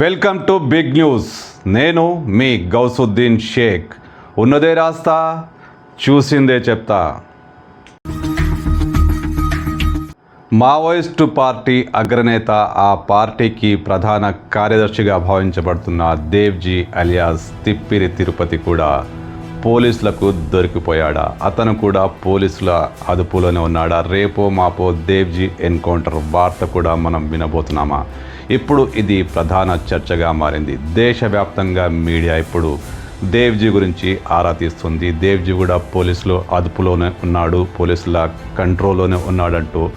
Welcome to big news. నేను మీ గౌసుద్దీన్ షేక్. ఉన్నదే రాస్తా చూసిందే చెప్తా. మావోయిస్టు పార్టీ అగ్రనేత ఆ పార్టీకి ప్రధాన కార్యదర్శిగా భావించబడుతున్న దేవ్జీ అలియాస్ తిప్పిరి తిరుపతి కూడా పోలీసులకు దొరికిపోయాడా? అతను కూడా పోలీసుల అదుపులోనే ఉన్నాడా? రేపో మాపో దేవ్జీ ఎన్కౌంటర్ వార్త కూడా మనం వినబోతున్నామా? ఇప్పుడు ఇది ప్రధాన చర్చగా మారింది. దేశవ్యాప్తంగా మీడియా ఇప్పుడు దేవ్జీ గురించి ఆరా తీస్తుంది. దేవ్జీ కూడా పోలీసులు అదుపులోనే ఉన్నాడు పోలీసుల కంట్రోల్లోనే ఉన్నాడంటూ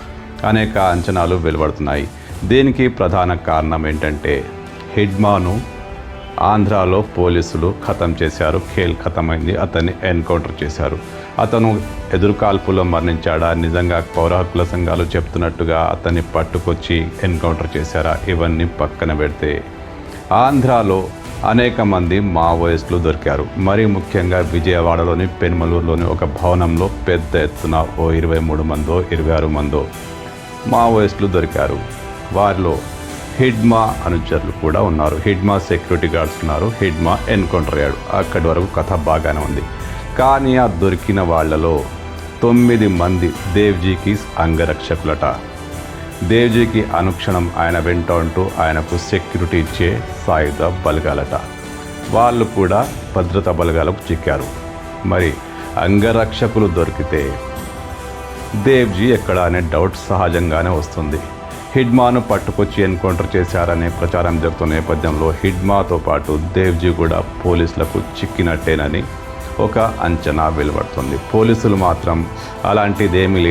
అనేక అంచనాలు వెలువడుతున్నాయి. దీనికి ప్రధాన కారణం ఏంటంటే హిడ్మాను ఆంధ్రాలో పోలీసులు ఖతం చేశారు ఖేల్ ఖతమైంది అతన్ని ఎన్కౌంటర్ చేశారు. అతను ఎదురుకాల్పులో మరణించాడా? నిజంగా పౌర హక్కుల సంఘాలు చెప్తున్నట్టుగా అతన్ని పట్టుకొచ్చి ఎన్కౌంటర్ చేశారా? ఇవన్నీ పక్కన పెడితే ఆంధ్రాలో అనేక మంది మావోయిస్టులు దొరికారు. మరీ ముఖ్యంగా విజయవాడలోని పెనుమలూరులోని ఒక భవనంలో పెద్ద ఎత్తున ఓ ఇరవై మూడు మందో ఇరవై ఆరు మందో మావోయిస్టులు దొరికారు. వారిలో హిడ్మా అనుచరులు కూడా ఉన్నారు. హిడ్మా సెక్యూరిటీ గార్డ్స్ ఉన్నారు. హిడ్మా ఎన్కౌంటర్ అయ్యాడు. అక్కడి వరకు కథ బాగానే ఉంది. కానీ ఆ దొరికిన వాళ్ళలో తొమ్మిది మంది దేవ్జీకి అంగరక్షకులట. దేవ్జీకి అనుక్షణం ఆయన వెంట ఉంటూ ఆయనకు సెక్యూరిటీ ఇచ్చే సాయుధ బలగాలట. వాళ్ళు కూడా భద్రతా బలగాలకు చిక్కారు. మరి అంగరక్షకులు దొరికితే దేవ్జీ ఎక్కడ అనే డౌట్ సహజంగానే వస్తుంది. హిడ్మాను పట్టుకొచ్చి ఎన్కౌంటర్ చేశారనే ప్రచారం జరుగుతున్న నేపథ్యంలో హిడ్మాతో పాటు దేవ్జీ కూడా పోలీసులకు చిక్కినట్టేనని ఒక అంచనా వెలువడుతుంది. పోలీసులు మాత్రం అలాంటిదేమీ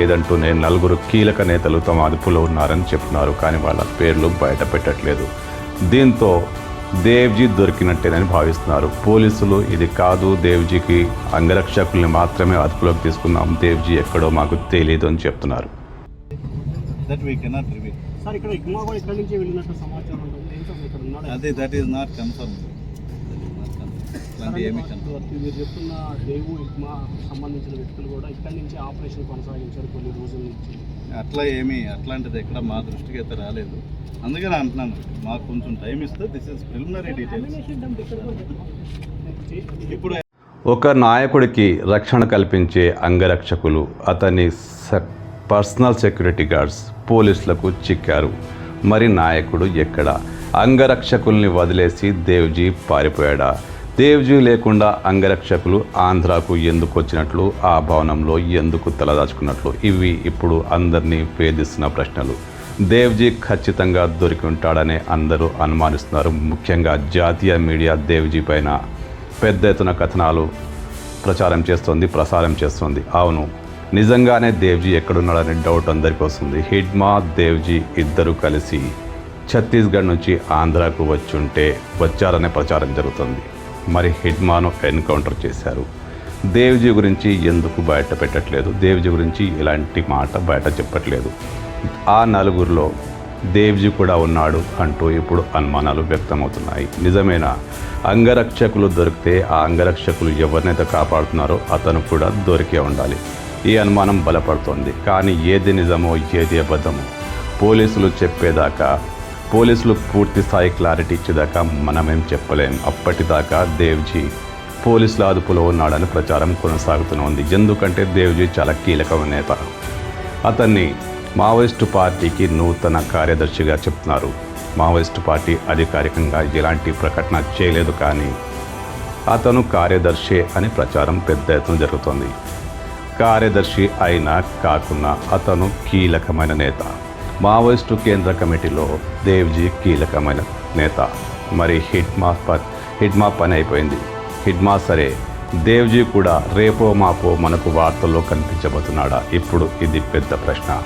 నేను నలుగురు కీలక నేతలు తమ అదుపులో ఉన్నారని చెప్తున్నారు కానీ వాళ్ళ పేర్లు బయట పెట్టట్లేదు. దీంతో దేవ్జీ దొరికినట్టేనని భావిస్తున్నారు. పోలీసులు ఇది కాదు దేవ్జీకి అంగరక్షకుల్ని మాత్రమే అదుపులోకి తీసుకున్నాం దేవ్జీ ఎక్కడో మాకు తెలియదు అని చెప్తున్నారు. అదే దట్ ఈస్ నాట్ కన్ఫర్మ్ మీరు చెప్తున్న దేవు ఇగ్మా సంబంధించిన వ్యక్తులు కూడా ఇక్కడి నుంచి ఆపరేషన్ కొనసాగించారు కొన్ని రోజుల నుంచి. అట్లా ఏమీ అట్లాంటిది ఎక్కడ మా దృష్టికి అయితే రాలేదు. అందుకని అంటున్నాను మాకు కొంచెం టైం ఇస్తే దిస్ ఇస్ ప్రిలిమినరీ డీటెయిల్స్ ఇప్పుడు ఒక నాయకుడికి రక్షణ కల్పించే అంగరక్షకులు అతని స- పర్సనల్ సెక్యూరిటీ గార్డ్స్ పోలీసులకు చిక్కారు. మరి నాయకుడు ఎక్కడ? అంగరక్షకుల్ని వదిలేసి దేవ్జీ పారిపోయాడా? దేవ్జీ లేకుండా అంగరక్షకులు ఆంధ్రాకు ఎందుకు వచ్చినట్లు ఆ భవనంలో ఎందుకు తలదాచుకున్నట్లు? ఇవి ఇప్పుడు అందరినీ వేధిస్తున్న ప్రశ్నలు. దేవ్జీ ఖచ్చితంగా దొరికి ఉంటాడని అందరూ అనుమానిస్తున్నారు. ముఖ్యంగా జాతీయ మీడియా దేవ్జీ పైన. పెద్ద ఎత్తున కథనాలు ప్రచారం చేస్తోంది ప్రసారం చేస్తోంది. అవును నిజంగానే దేవ్జీ ఎక్కడున్నాడనే డౌట్ అందరికీ వస్తుంది. హిడ్మా దేవ్జీ ఇద్దరు కలిసి ఛత్తీస్గఢ్ నుంచి ఆంధ్రాకు వచ్చుంటే వచ్చారనే ప్రచారం జరుగుతుంది. మరి హిడ్మాను ఎన్కౌంటర్ చేశారు. దేవ్జీ గురించి ఎందుకు బయట పెట్టట్లేదు? దేవ్జీ గురించి ఇలాంటి మాట బయట చెప్పట్లేదు. ఆ నలుగురిలో దేవ్జీ కూడా ఉన్నాడు అంటూ ఇప్పుడు అనుమానాలు వ్యక్తమవుతున్నాయి. నిజమేనా? అంగరక్షకులు దొరికితే ఆ అంగరక్షకులు ఎవరినైతే కాపాడుతున్నారో అతను కూడా దొరికే ఉండాలి. ఈ అనుమానం బలపడుతోంది. కానీ ఏది నిజమో ఏది అబద్ధమో పోలీసులు చెప్పేదాకా పోలీసులు పూర్తి స్థాయి క్లారిటీ ఇచ్చేదాకా మనమేం చెప్పలేం. అప్పటిదాకా దేవ్జీ పోలీసుల అదుపులో ఉన్నాడని ప్రచారం కొనసాగుతూనే ఉంది. ఎందుకంటే దేవ్జీ చాలా కీలకమైన నేత. అతన్ని మావోయిస్టు పార్టీకి నూతన కార్యదర్శిగా చెప్తున్నారు. మావోయిస్టు పార్టీ అధికారికంగా ఎలాంటి ప్రకటన చేయలేదు కానీ అతను కార్యదర్శి అని ప్రచారం పెద్ద ఎత్తున జరుగుతోంది. కార్యదర్శి అయినా కాకున్నా అతను కీలకమైన నేత. మావోయిస్టు కేంద్ర కమిటీలో దేవ్జీ కీలకమైన నేత. మరి హిడ్మా ప హిడ్మా పని అయిపోయింది. హిడ్మా సరే దేవ్జీ కూడా రేపో మాపో మనకు వార్తల్లో కనిపించబోతున్నాడా? ఇప్పుడు ఇది పెద్ద ప్రశ్న.